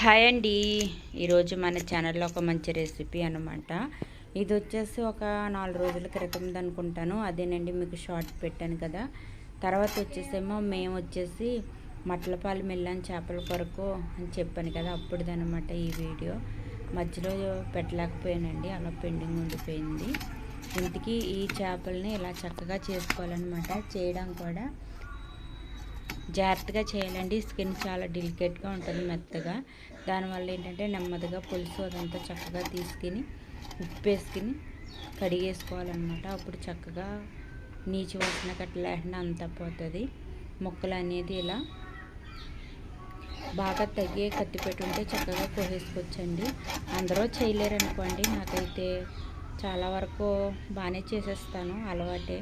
Hi అండి. ఈరోజు మన ఛానల్లో ఒక మంచి రెసిపీ అనమాట ఇది వచ్చేసి ఒక నాలుగు రోజుల క్రితం అనుకుంటాను. అదేనండి మీకు షార్ట్ పెట్టాను కదా. తర్వాత వచ్చేసేమో మేము వచ్చేసి మట్లపాలు మిల్లని చేపల కొరకు అని చెప్పాను కదా అప్పుడుదనమాట ఈ వీడియో. మధ్యలో పెట్టలేకపోయానండి అలా పెండింగ్ ఉండిపోయింది. ఇంటికి ఈ చేపల్ని ఇలా చక్కగా చేసుకోవాలన్నమాట చేయడం కూడా జాగ్రత్తగా చేయాలండి. స్కిన్ చాలా డెలికేట్గా ఉంటుంది మెత్తగా. దానివల్ల ఏంటంటే నెమ్మదిగా పులుసు అదంతా చక్కగా తీసుకుని ఉప్పు వేసుకుని కడిగేసుకోవాలన్నమాట. అప్పుడు చక్కగా నీచి వాసన కట్ట లేకుండా అంతా పోతుంది. ముక్కలు అనేది ఇలా బాగా తగ్గే కత్తి పెట్టుంటే చక్కగా కోసేసుకోవచ్చండి. అందరూ చేయలేరు అనుకోండి నాకైతే చాలా వరకు బాగానే చేసేస్తాను. అలవాటే.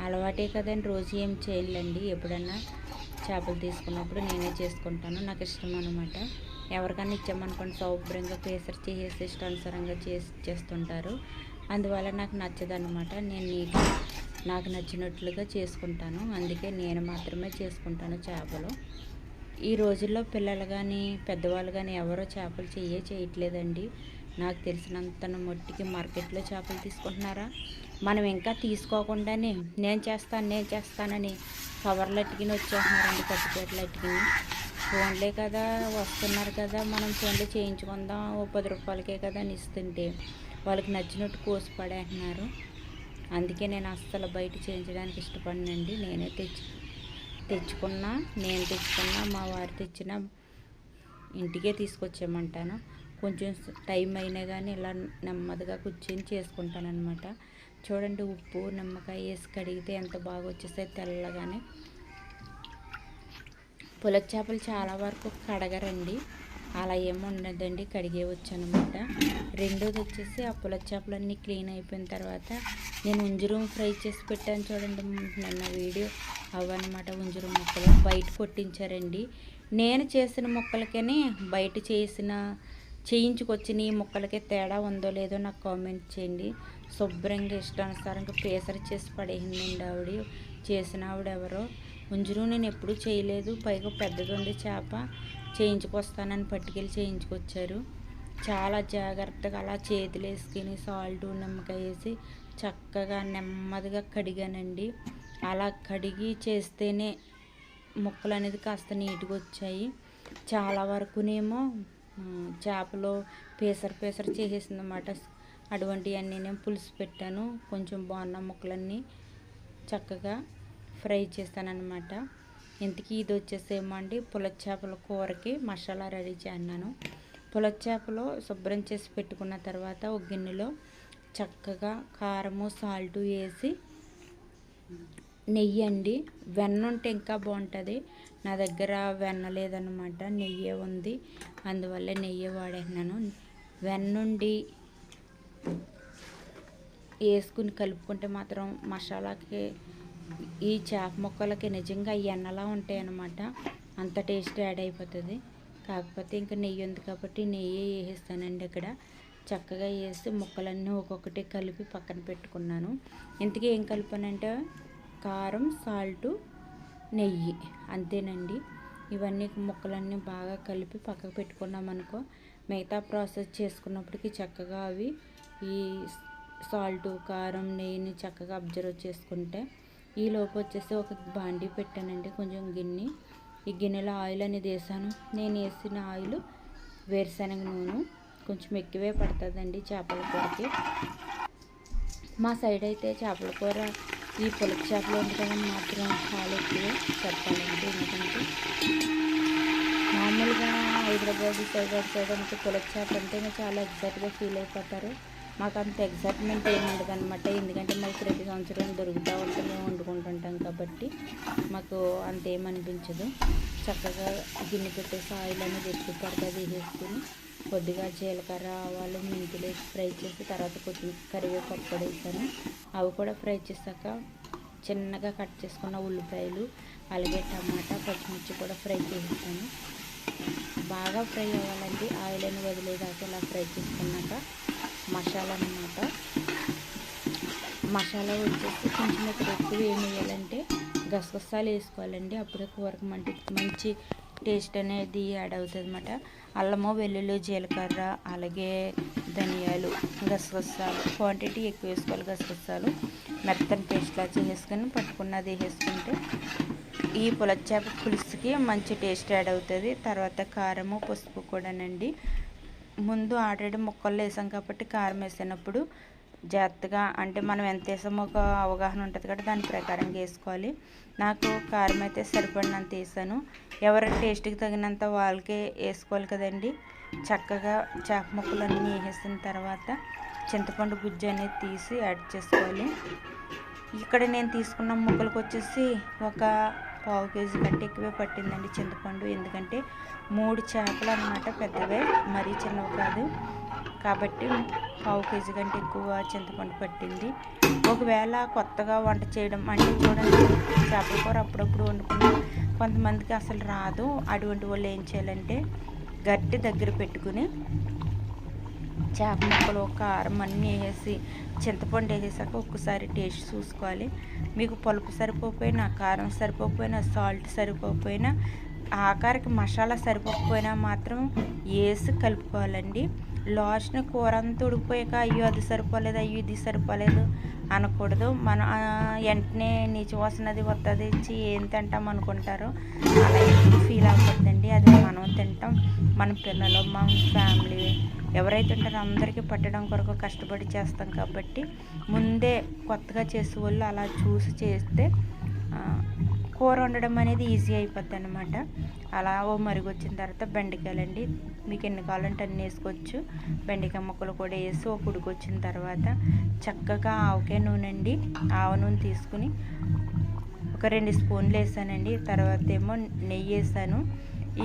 అలవాటే కదండి రోజు ఏం చేయలేండి. ఎప్పుడన్నా చేపలు తీసుకున్నప్పుడు నేనే చేసుకుంటాను. నాకు ఇష్టం అనమాట ఎవరికైనా ఇచ్చామనుకోండి శుభ్రంగా కేసరి చేసేసి ఇష్టానుసారంగా చేసి చేస్తుంటారు. అందువల్ల నాకు నచ్చదనమాట నేను నీట్గా నాకు నచ్చినట్లుగా చేసుకుంటాను. అందుకే నేను మాత్రమే చేసుకుంటాను చేపలు. ఈ రోజుల్లో పిల్లలు కానీ పెద్దవాళ్ళు కానీ ఎవరో చేపలు చేయే చేయట్లేదండి. నాకు తెలిసినంత మట్టికి మార్కెట్లో చేపలు తీసుకుంటున్నారా? మనం ఇంకా తీసుకోకుండానే నేను చేస్తాను నేను చేస్తానని కవర్లు అట్టుకుని వచ్చేస్తున్నారండి పట్టుపేటలు అట్టుకుని ఫోన్లే కదా వస్తున్నారు కదా మనం ఫోన్లో చేయించుకుందాం ఓ పది రూపాయలకే కదా అని ఇస్తుంటే వాళ్ళకి నచ్చినట్టు కోసి పడేస్తున్నారు. అందుకే నేను అస్సలు బయట చేయించడానికి ఇష్టపడినండి. నేనే తెచ్చు తెచ్చుకున్నా నేను తెచ్చుకున్నా మా వారు తెచ్చిన ఇంటికే తీసుకొచ్చామంటాను కొంచెం టైం అయినా కానీ ఇలా నెమ్మదిగా కూర్చొని చేసుకుంటాను అనమాట చూడండి ఉప్పు నిమ్మకాయ వేసి కడిగితే ఎంత బాగా వచ్చేస్తాయి తెల్లగానే. పులస చేపలు చాలా వరకు కడగరండి. అలా ఏమి ఉండదండి కడిగేవచ్చు అనమాట రెండోది వచ్చేసి ఆ పులస చేపలన్నీ క్లీన్ అయిపోయిన తర్వాత నేను ఉంజరం ఫ్రై చేసి పెట్టాను చూడండి నిన్న వీడియో అవన్నమాట ఉంజరం ముక్కలు. బయట కొట్టించారండి. నేను చేసిన ముక్కలకని బయట చేసిన చేయించుకొచ్చిన ఈ ముక్కలకి తేడా ఉందో లేదో నాకు కామెంట్ చేయండి. శుభ్రంగా ఇష్టానుసారంగా పేసరి చేసి పడేసిందండి ఆవిడ. చేసిన ఆవిడ ఎవరో. ఉంజురు నేను ఎప్పుడూ చేయలేదు. పైగా పెద్దది ఉంది చేప. చేయించుకొస్తానని పట్టుకెళ్ళి చేయించుకొచ్చారు. చాలా జాగ్రత్తగా అలా చేతులు వేసుకుని సాల్ట్ నిమ్మకాయ వేసి చక్కగా నెమ్మదిగా కడిగానండి. అలా కడిగి చేస్తేనే ముక్కలు అనేది కాస్త నీట్గా వచ్చాయి. చాలా వరకునేమో చేపలు పేసర్ పేసర్ చేసేసిందన్నమాట. అటువంటివన్నీ నేను పులుసు పెట్టాను. కొంచెం బాగున్న ముక్కలన్నీ చక్కగా ఫ్రై చేస్తానన్నమాట. ఇంతకీ ఇది వచ్చేసేమో అండి పులస చేపల కూరకి మసాలా రెడీ చేస్తున్నాను పులస చేపలు శుభ్రం చేసి పెట్టుకున్న తర్వాత ఒక గిన్నెలో చక్కగా కారము సాల్ట్ వేసి నెయ్యి అండి. వెన్న ఉంటే ఇంకా బాగుంటుంది. నా దగ్గర వెన్న లేదనమాట నెయ్యి ఉంది. అందువల్ల నెయ్యి వాడేసినాను వెన్నుండి వేసుకుని కలుపుకుంటే మాత్రం మసాలాకి ఈ చేప ముక్కలకి నిజంగా ఎన్నలా ఉంటాయి అన్నమాట. అంత టేస్ట్ యాడ్ అయిపోతుంది. కాకపోతే ఇంకా నెయ్యి ఉంది కాబట్టి నెయ్యి వేసేస్తానండి ఇక్కడ. చక్కగా వేసి ముక్కలన్నీ ఒక్కొక్కటి కలిపి పక్కన పెట్టుకున్నాను. ఇంతకీ ఏం కలిపానంటే కారం సాల్టు నెయ్యి అంతేనండి. ఇవన్నీ ముక్కలన్నీ బాగా కలిపి పక్కకు పెట్టుకున్నాం అనుకో మిగతా ప్రాసెస్ చేసుకున్నప్పటికీ చక్కగా అవి ఈ సాల్ట్ కారం నెయ్యిని చక్కగా అబ్జర్వ్ చేసుకుంటే ఈ లోపు వచ్చేసి ఒక బాండీ పెట్టానండి. కొంచెం గిన్నె ఈ గిన్నెలో ఆయిల్ అనేది వేసాను. నేను వేసిన ఆయిల్ వేరుశనగ నూనె కొంచెం ఎక్కువే పడుతుందండి చేపల కూరకి. మా సైడ్ అయితే చేపల కూర ఈ పులుపు చేపలు వండుకోవడం మాత్రం చాలా ఎక్కువ చెప్పాలంటే ఎందుకంటే మామూలుగా హైదరాబాద్ సైడ్ సైడ్ అంటే చేప అంటేనే చాలా ఎగ్జైట్గా ఫీల్ అయిపోతారు. మాకు అంత ఎగ్జైట్మెంట్ ఏమి ఉండదు అనమాట ఎందుకంటే మాకు ప్రతి సంవత్సరం దొరుకుతూ ఉంటే మేము వండుకుంటుంటాం కాబట్టి మాకు అంతేమనిపించదు చక్కగా గిన్నె పెట్టేసి ఆయిల్ అనేది ఎక్కువ పడుతుంది వేసుకుని కొద్దిగా జీలకర్ర ఆవాలు మెంతులు వేసి ఫ్రై చేసి తర్వాత కొద్దిగా కరివేపాకు కూడా వేసాను. అవి కూడా ఫ్రై చేశాక చిన్నగా కట్ చేసుకున్న ఉల్లిపాయలు అలాగే టమాటా పచ్చిమిర్చి కూడా ఫ్రై చేస్తాను బాగా ఫ్రై అవ్వాలండి ఆయిల్ అని వదిలేదాకా ఇలా ఫ్రై చేసుకున్నాక మసాలా అన్నమాట. మసాలా వచ్చేసి కొంచెం ఇక్కడ ఎక్కువ ఏం వేయాలంటే గసగసాలు వేసుకోవాలండి. అప్పుడే కూరకు మంచి మంచి టేస్ట్ అనేది యాడ్ అవుతుంది అనమాట అల్లము వెల్లుల్లి జీలకర్ర అలాగే ధనియాలు గసగసాలు. క్వాంటిటీ ఎక్కువ వేసుకోవాలి గసగసాలు. మెత్తని పేస్ట్లా చేసేసుకొని పట్టుకున్నది వేసుకుంటే ఈ పులచేప పులుసుకి మంచి టేస్ట్ యాడ్ అవుతుంది. తర్వాత కారము పసుపు కూడానండి. ముందు ఆల్రెడీ ముక్కల్లో వేసాం కాబట్టి కారం వేసినప్పుడు జాగ్రత్తగా అంటే మనం ఎంత వేసామో ఒక అవగాహన ఉంటుంది కదా దాని ప్రకారంగా వేసుకోవాలి. నాకు కారం అయితే సరిపడినంత వేసాను. ఎవరి టేస్ట్కి తగినంత వాళ్ళకే వేసుకోవాలి కదండి. చక్కగా చేప ముక్కలన్నీ వేసేసిన తర్వాత చింతపండు గుజ్జు అనేది తీసి యాడ్ చేసుకోవాలి. ఇక్కడ నేను తీసుకున్న ముక్కలకు వచ్చేసి ఒక పావు కేజీ కంటే ఎక్కువే పట్టిందండి చింతపండు. ఎందుకంటే మూడు చేపలు అనమాట పెద్దవే మరీ చిన్నవి కాదు. కాబట్టి పావు కేజీ కంటే ఎక్కువ చింతపండు పట్టింది. ఒకవేళ కొత్తగా వంట చేయడం అంటే చూడండి చేపల కూర అప్పుడప్పుడు వండుకుని కొంతమందికి అసలు రాదు. అటువంటి వాళ్ళు ఏం చేయాలంటే గట్టి దగ్గర పెట్టుకుని చేప ముక్కలు కారం అన్నీ వేసి చింతపండు వేసేసాక ఒక్కసారి టేస్ట్ చూసుకోవాలి. మీకు పులుపు సరిపోకపోయినా కారం సరిపోకపోయినా సాల్ట్ సరిపోకపోయినా ఆకారికి మసాలా సరిపోకపోయినా మాత్రం వేసి కలుపుకోవాలండి. లాస్ట్ని కూర అంతా ఉడికిపోయాక అయ్యో అది సరిపోలేదు అయ్యో ఇది సరిపోలేదు అనకూడదు. మన వెంటనే నీచు వాసనది వస్తుంది ఇచ్చి ఏం తింటాం అనుకుంటారు. అలా ఎప్పుడు ఫీల్ అవుతుందండి అది మనం తింటాం మన పిల్లలు మన ఫ్యామిలీ ఎవరైతే ఉంటారో అందరికీ పట్టడం కొరకు కష్టపడి చేస్తాం కాబట్టి ముందే కొత్తగా చేసే వాళ్ళు అలా చూసి చేస్తే కూర వండడం అనేది ఈజీ అయిపోద్ది అనమాట అలా ఓ మరుగు వచ్చిన తర్వాత బెండకాయలండి. మీకు ఎన్ని కావాలంటే అన్ని వేసుకోవచ్చు. బెండకాయ ముక్కలు కూడా వేసి ఒక ఉడికి వచ్చిన తర్వాత చక్కగా ఆవకాయ నూనె అండి ఆవ నూనె తీసుకుని ఒక రెండు స్పూన్లు వేసానండి. తర్వాత ఏమో నెయ్యి వేసాను.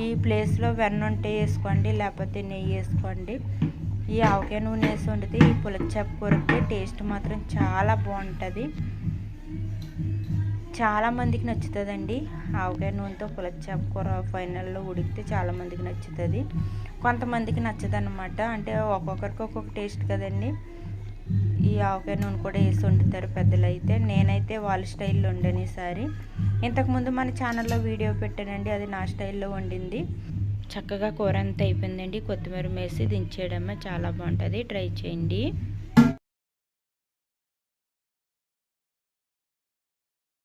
ఈ ప్లేస్లో వెన్న ఉంటే వేసుకోండి లేకపోతే నెయ్యి వేసుకోండి. ఈ ఆవకాయ నూనె వేసి వండితే ఈ పులచప్ప కూరకి టేస్ట్ మాత్రం చాలా బాగుంటుంది. చాలామందికి నచ్చుతుందండి. ఆవకాయ నూనెతో పులచ్చాప కూర ఫైనల్లో ఉడికితే చాలామందికి నచ్చుతుంది. కొంతమందికి నచ్చదు అనమాట అంటే ఒక్కొక్కరికి ఒక్కొక్క టేస్ట్ కదండి. ఈ ఆవకాయ నూనె కూడా వేసి వండుతారు పెద్దలు అయితే నేనైతే వాళ్ళ స్టైల్లో వండాను ఈసారి. ఇంతకుముందు మన ఛానల్లో వీడియో పెట్టానండి. అది నా స్టైల్లో వండింది. చక్కగా కూర అంతా అయిపోయిందండి. కొత్తిమీర వేసి దించేయడమే చాలా బాగుంటుంది. ట్రై చేయండి.